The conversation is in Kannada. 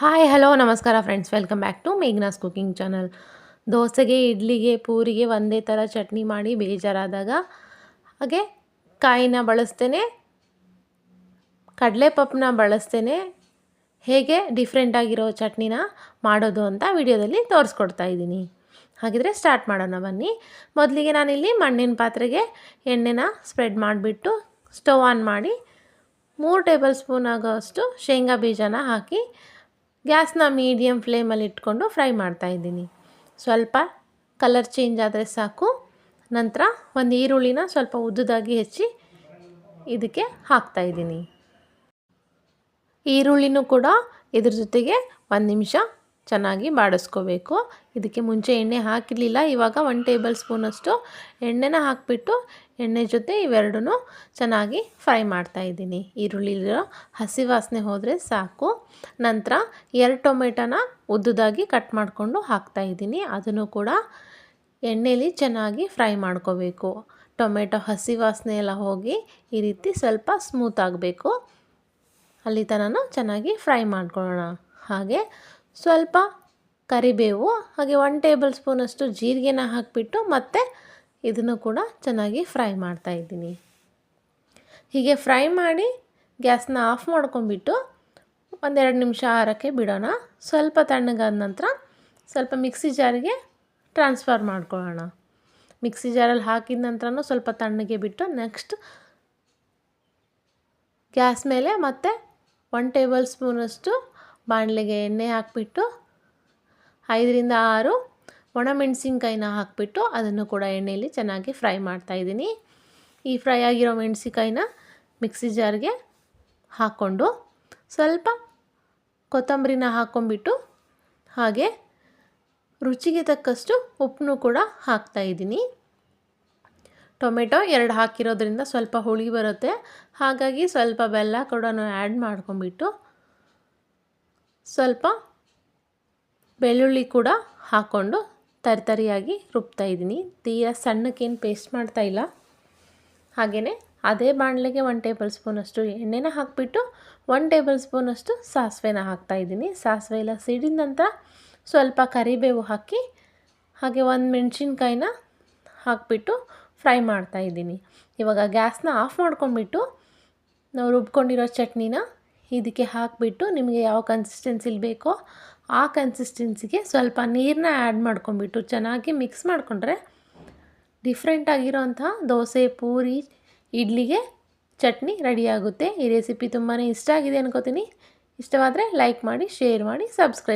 ಹಾಯ್ ಹಲೋ ನಮಸ್ಕಾರ friends welcome back to Meghna's cooking channel ದೋಸೆಗೆ, ಇಡ್ಲಿಗೆ, ಪೂರಿಗೆ ಒಂದೇ ಥರ ಚಟ್ನಿ ಮಾಡಿ ಬೇಜಾರಾದಾಗ ಹಾಗೆ ಕಾಯಿನ ಬಳಸ್ತೇನೆ, ಕಡಲೆಪಪ್ಪನ್ನ ಬಳಸ್ತೇನೆ, ಹೇಗೆ ಡಿಫ್ರೆಂಟಾಗಿರೋ ಚಟ್ನಿನ ಮಾಡೋದು ಅಂತ ವಿಡಿಯೋದಲ್ಲಿ ತೋರಿಸ್ಕೊಡ್ತಾ ಇದ್ದೀನಿ. ಹಾಗಿದ್ರೆ ಸ್ಟಾರ್ಟ್ ಮಾಡೋಣ ಬನ್ನಿ. ಮೊದಲಿಗೆ ನಾನಿಲ್ಲಿ ಮಣ್ಣಿನ ಪಾತ್ರೆಗೆ ಎಣ್ಣೆನ ಸ್ಪ್ರೆಡ್ ಮಾಡಿಬಿಟ್ಟು ಸ್ಟವ್ ಆನ್ ಮಾಡಿ ಮೂರು ಟೇಬಲ್ ಸ್ಪೂನ್ ಆಗೋಷ್ಟು ಶೇಂಗಾ ಬೀಜನ ಹಾಕಿ ಗ್ಯಾಸ್ನ ಮೀಡಿಯಮ್ ಫ್ಲೇಮಲ್ಲಿ ಇಟ್ಕೊಂಡು ಫ್ರೈ ಮಾಡ್ತಾಯಿದ್ದೀನಿ ಸ್ವಲ್ಪ ಕಲರ್ ಚೇಂಜ್ ಆದರೆ ಸಾಕು. ನಂತರ ಒಂದು ಈರುಳ್ಳಿನ ಸ್ವಲ್ಪ ಉದ್ದದಾಗಿ ಹೆಚ್ಚಿ ಇದಕ್ಕೆ ಹಾಕ್ತಾಯಿದ್ದೀನಿ ಈರುಳ್ಳಿನೂ ಕೂಡ ಇದ್ರ ಜೊತೆಗೆ ಒಂದು ನಿಮಿಷ ಚೆನ್ನಾಗಿ ಬಾಡಿಸ್ಕೋಬೇಕು. ಇದಕ್ಕೆ ಮುಂಚೆ ಎಣ್ಣೆ ಹಾಕಿರಲಿಲ್ಲ, ಇವಾಗ ಒನ್ ಟೇಬಲ್ ಸ್ಪೂನಷ್ಟು ಎಣ್ಣೆನ ಹಾಕಿಬಿಟ್ಟು ಎಣ್ಣೆ ಜೊತೆ ಇವೆರಡೂ ಚೆನ್ನಾಗಿ ಫ್ರೈ ಮಾಡ್ತಾಯಿದ್ದೀನಿ ಈರುಳ್ಳಿಲಿರೋ ಹಸಿ ವಾಸನೆ ಹೋದರೆ ಸಾಕು. ನಂತರ ಎರಡು ಟೊಮೆಟೋನ ಉದ್ದದಾಗಿ ಕಟ್ ಮಾಡಿಕೊಂಡು ಹಾಕ್ತಾಯಿದ್ದೀನಿ ಅದನ್ನು ಕೂಡ ಎಣ್ಣೆಲಿ ಚೆನ್ನಾಗಿ ಫ್ರೈ ಮಾಡ್ಕೋಬೇಕು. ಟೊಮೆಟೊ ಹಸಿ ವಾಸನೆ ಎಲ್ಲ ಹೋಗಿ ಈ ರೀತಿ ಸ್ವಲ್ಪ ಸ್ಮೂತ್ ಆಗಬೇಕು. ಅಲ್ಲಿ ತನಕ ಚೆನ್ನಾಗಿ ಫ್ರೈ ಮಾಡ್ಕೊಳ್ಳೋಣ. ಹಾಗೆ ಸ್ವಲ್ಪ ಕರಿಬೇವು, ಹಾಗೆ ಒನ್ ಟೇಬಲ್ ಸ್ಪೂನಷ್ಟು ಜೀರಿಗೆನ ಹಾಕಿಬಿಟ್ಟು ಮತ್ತೆ ಇದನ್ನು ಕೂಡ ಚೆನ್ನಾಗಿ ಫ್ರೈ ಮಾಡ್ತಾಯಿದ್ದೀನಿ ಹೀಗೆ ಫ್ರೈ ಮಾಡಿ ಗ್ಯಾಸ್ನ ಆಫ್ ಮಾಡ್ಕೊಂಬಿಟ್ಟು ಒಂದೆರಡು ನಿಮಿಷ ಆರಕ್ಕೆ ಬಿಡೋಣ. ಸ್ವಲ್ಪ ತಣ್ಣಗಾದ ನಂತರ ಸ್ವಲ್ಪ ಮಿಕ್ಸಿ ಜಾರಿಗೆ ಟ್ರಾನ್ಸ್ಫರ್ ಮಾಡ್ಕೊಳ್ಳೋಣ. ಮಿಕ್ಸಿ ಜಾರಲ್ಲಿ ಹಾಕಿದ ನಂತರನೂ ಸ್ವಲ್ಪ ತಣ್ಣಗೆ ಬಿಟ್ಟು ನೆಕ್ಸ್ಟ್ ಗ್ಯಾಸ್ ಮೇಲೆ ಮತ್ತೆ ಒನ್ ಟೇಬಲ್ ಸ್ಪೂನಷ್ಟು ಬಾಣಲೆಗೆ ಎಣ್ಣೆ ಹಾಕಿಬಿಟ್ಟು ಐದರಿಂದ ಆರು ಒಣಮೆಣಸಿನ್ಕಾಯಿನ ಹಾಕಿಬಿಟ್ಟು ಅದನ್ನು ಕೂಡ ಎಣ್ಣೆಯಲ್ಲಿ ಚೆನ್ನಾಗಿ ಫ್ರೈ ಮಾಡ್ತಾಯಿದ್ದೀನಿ ಈ ಫ್ರೈ ಆಗಿರೋ ಮೆಣಸಿನ್ಕಾಯಿನ ಮಿಕ್ಸಿ ಜಾರ್ಗೆ ಹಾಕ್ಕೊಂಡು ಸ್ವಲ್ಪ ಕೊತ್ತಂಬರಿನ ಹಾಕ್ಕೊಂಬಿಟ್ಟು ಹಾಗೆ ರುಚಿಗೆ ತಕ್ಕಷ್ಟು ಉಪ್ಪನ್ನು ಕೂಡ ಹಾಕ್ತಾಯಿದ್ದೀನಿ ಟೊಮೆಟೊ ಎರಡು ಹಾಕಿರೋದ್ರಿಂದ ಸ್ವಲ್ಪ ಹುಳಿ ಬರುತ್ತೆ. ಹಾಗಾಗಿ ಸ್ವಲ್ಪ ಬೆಲ್ಲ ಕೂಡ ಆ್ಯಡ್ ಮಾಡ್ಕೊಂಬಿಟ್ಟು ಸ್ವಲ್ಪ ಬೆಳ್ಳುಳ್ಳಿ ಕೂಡ ಹಾಕ್ಕೊಂಡು ತರಿತರಿಯಾಗಿ ರುಬ್ತಾ ಇದ್ದೀನಿ. ತೀರಾ ಸಣ್ಣಕ್ಕೇನು ಪೇಸ್ಟ್ ಮಾಡ್ತಾ ಇಲ್ಲ. ಹಾಗೆಯೇ ಅದೇ ಬಾಣಲೆಗೆ ಒನ್ ಟೇಬಲ್ ಸ್ಪೂನಷ್ಟು ಎಣ್ಣೆನ ಹಾಕಿಬಿಟ್ಟು ಒನ್ ಟೇಬಲ್ ಸ್ಪೂನಷ್ಟು ಸಾಸಿವೆನ ಹಾಕ್ತಾಯಿದ್ದೀನಿ ಸಾಸಿವೆ ಎಲ್ಲ ಸಿಡಿದ ನಂತರ ಸ್ವಲ್ಪ ಕರಿಬೇವು ಹಾಕಿ ಹಾಗೆ ಒಂದು ಮೆಣಸಿನ್ಕಾಯಿನ ಹಾಕಿಬಿಟ್ಟು ಫ್ರೈ ಮಾಡ್ತಾಯಿದ್ದೀನಿ ಇವಾಗ ಗ್ಯಾಸ್ನ ಆಫ್ ಮಾಡ್ಕೊಂಡ್ಬಿಟ್ಟು ನಾವು ರುಬ್ಕೊಂಡಿರೋ ಚಟ್ನಿನ ಇದಕ್ಕೆ ಹಾಕಿಬಿಟ್ಟು ನಿಮಗೆ ಯಾವ ಕನ್ಸಿಸ್ಟೆನ್ಸಿಲಿ ಬೇಕೋ ಆ ಕನ್ಸಿಸ್ಟೆನ್ಸಿಗೆ ಸ್ವಲ್ಪ ನೀರನ್ನ ಆ್ಯಡ್ ಮಾಡ್ಕೊಂಬಿಟ್ಟು ಚೆನ್ನಾಗಿ ಮಿಕ್ಸ್ ಮಾಡಿಕೊಂಡ್ರೆ ಡಿಫ್ರೆಂಟಾಗಿರೋಂಥ ದೋಸೆ, ಪೂರಿ, ಇಡ್ಲಿಗೆ ಚಟ್ನಿ ರೆಡಿಯಾಗುತ್ತೆ ಈ ರೆಸಿಪಿ ತುಂಬಾ ಇಷ್ಟ ಆಗಿದೆ ಅನ್ಕೋತೀನಿ. ಇಷ್ಟವಾದರೆ ಲೈಕ್ ಮಾಡಿ ಶೇರ್ ಮಾಡಿ ಸಬ್ಸ್ಕ್ರೈಬ್